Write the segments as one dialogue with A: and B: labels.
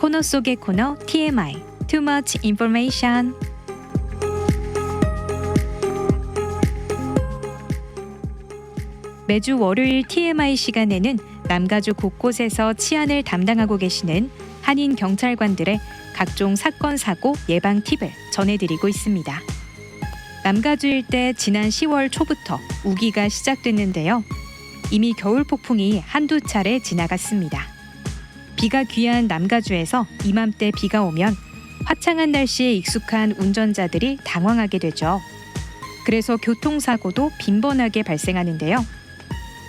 A: 코너 속의 코너 TMI Too Much Information 매주 월요일 TMI 시간에는 남가주 곳곳에서 치안을 담당하고 계시는 한인 경찰관들의 각종 사건 사고 예방 팁을 전해드리고 있습니다. 남가주 일대 지난 10월 초부터 우기가 시작됐는데요. 이미 겨울 폭풍이 한두 차례 지나갔습니다. 비가 귀한 남가주에서 이맘때 비가 오면 화창한 날씨에 익숙한 운전자들이 당황하게 되죠. 그래서 교통사고도 빈번하게 발생하는데요.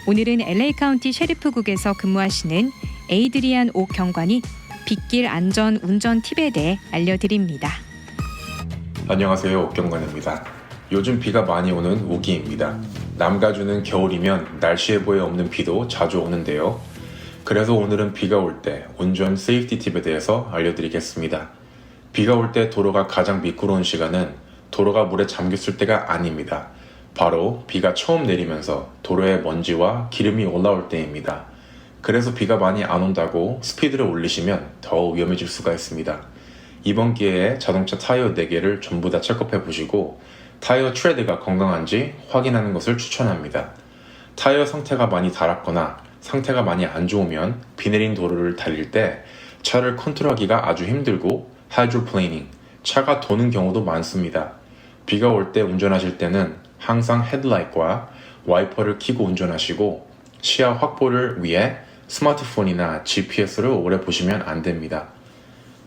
A: 오늘은 LA 카운티 셰리프국에서 근무하시는 에이드리안 오 경관이 빗길 안전 운전 팁에 대해 알려드립니다.
B: 안녕하세요 옥경관입니다. 요즘 비가 많이 오는 우기입니다. 남가주는 겨울이면 날씨 예보에 없는 비도 자주 오는데요. 그래서 오늘은 비가 올 때 운전 세이프티 팁에 대해서 알려드리겠습니다. 비가 올 때 도로가 가장 미끄러운 시간은 도로가 물에 잠겼을 때가 아닙니다. 바로 비가 처음 내리면서 도로에 먼지와 기름이 올라올 때입니다. 그래서 비가 많이 안 온다고 스피드를 올리시면 더 위험해질 수가 있습니다. 이번 기회에 자동차 타이어 4개를 전부 다 체크해 보시고 타이어 트레드가 건강한지 확인하는 것을 추천합니다. 타이어 상태가 많이 닳았거나 상태가 많이 안 좋으면 비 내린 도로를 달릴 때 차를 컨트롤하기가 아주 힘들고 하이드로플레이닝, 차가 도는 경우도 많습니다. 비가 올 때 운전하실 때는 항상 헤드라이트와 와이퍼를 켜고 운전하시고 시야 확보를 위해 스마트폰이나 GPS를 오래 보시면 안 됩니다.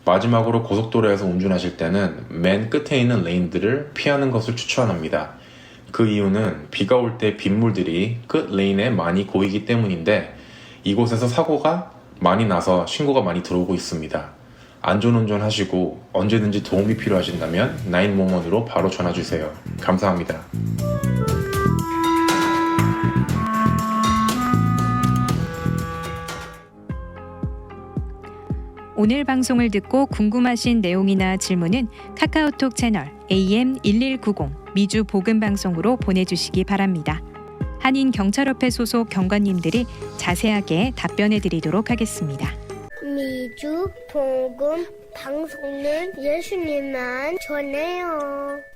B: 마지막으로 고속도로에서 운전하실 때는 맨 끝에 있는 레인들을 피하는 것을 추천합니다. 그 이유는 비가 올 때 빗물들이 끝 레인에 많이 고이기 때문인데 이곳에서 사고가 많이 나서 신고가 많이 들어오고 있습니다. 안전운전 하시고 언제든지 도움이 필요하신다면 911으로 바로 전화 주세요. 감사합니다.
A: 오늘 방송을 듣고 궁금하신 내용이나 질문은 카카오톡 채널 AM1190 미주 복음 방송으로 보내주시기 바랍니다. 한인 경찰협회 소속 경관님들이 자세하게 답변해 드리도록 하겠습니다.
C: 미주 복음 방송은 예수님만 전해요.